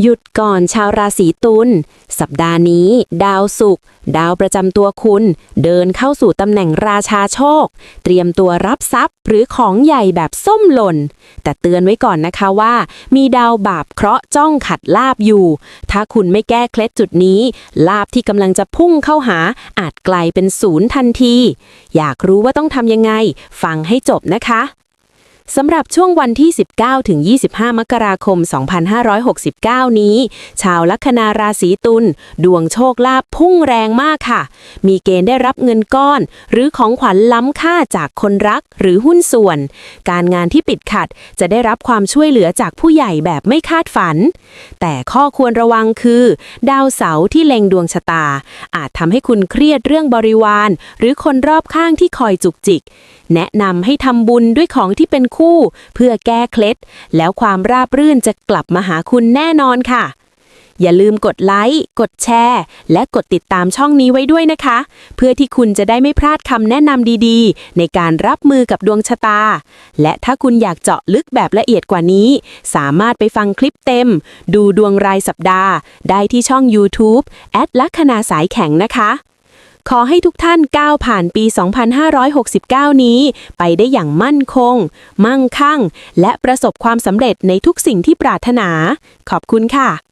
หยุดก่อนชาวราศีตุล สัปดาห์นี้ ดาวศุกร์ดาวประจำตัวคุณ เดินเข้าสู่ตำแหน่งราชาโชค เตรียมตัวรับทรัพย์หรือของใหญ่แบบส้มหล่น แต่เตือนไว้ก่อนนะคะว่า มีดาวบาปเคราะห์จ้องขัดลาบอยู่ ถ้าคุณไม่แก้เคล็ดจุดนี้ ลาบที่กำลังจะพุ่งเข้าหา อาจกลายเป็นศูนย์ทันที อยากรู้ว่าต้องทำยังไง ฟังให้จบนะคะ สำหรับช่วงวันที่ 19 ถึง 25 มกราคม 2569 นี้ ชาวลัคนาราศีตุลดวงโชคลาภพุ่งแรงมากค่ะ มีเกณฑ์ได้รับเงินก้อน หรือของขวัญล้ำค่าจากคนรักหรือหุ้นส่วน การงานที่ปิดขัดจะได้รับความช่วยเหลือจากผู้ใหญ่แบบไม่คาดฝัน แต่ข้อควรระวังคือ ดาวเสาร์ที่เล็งดวงชะตา อาจทำให้คุณเครียดเรื่องบริวาร หรือคนรอบข้างที่คอยจุกจิก แนะนำให้ทำบุญด้วยของที่เป็นคู่ เพื่อแก้เคล็ด แล้วความราบรื่นจะกลับมาหาคุณแน่นอนค่ะ อย่าลืมกดไลค์กดแชร์ และกดติดตามช่องนี้ไว้ด้วยนะคะ เพื่อที่คุณจะได้ไม่พลาดคำแนะนำดีๆ ในการรับมือกับดวงชะตา และถ้าคุณอยากเจาะลึกแบบละเอียดกว่านี้ สามารถไปฟังคลิปเต็ม ดูดวงรายสัปดาห์ ได้ที่ช่อง YouTube แอดลัคนาสายแข็งนะคะ ขอให้ทุกท่านก้าวผ่านปี 2569 นี้ ไปได้อย่างมั่นคง มั่งคั่ง และประสบความสำเร็จในทุกสิ่งที่ปรารถนา ขอบคุณค่ะ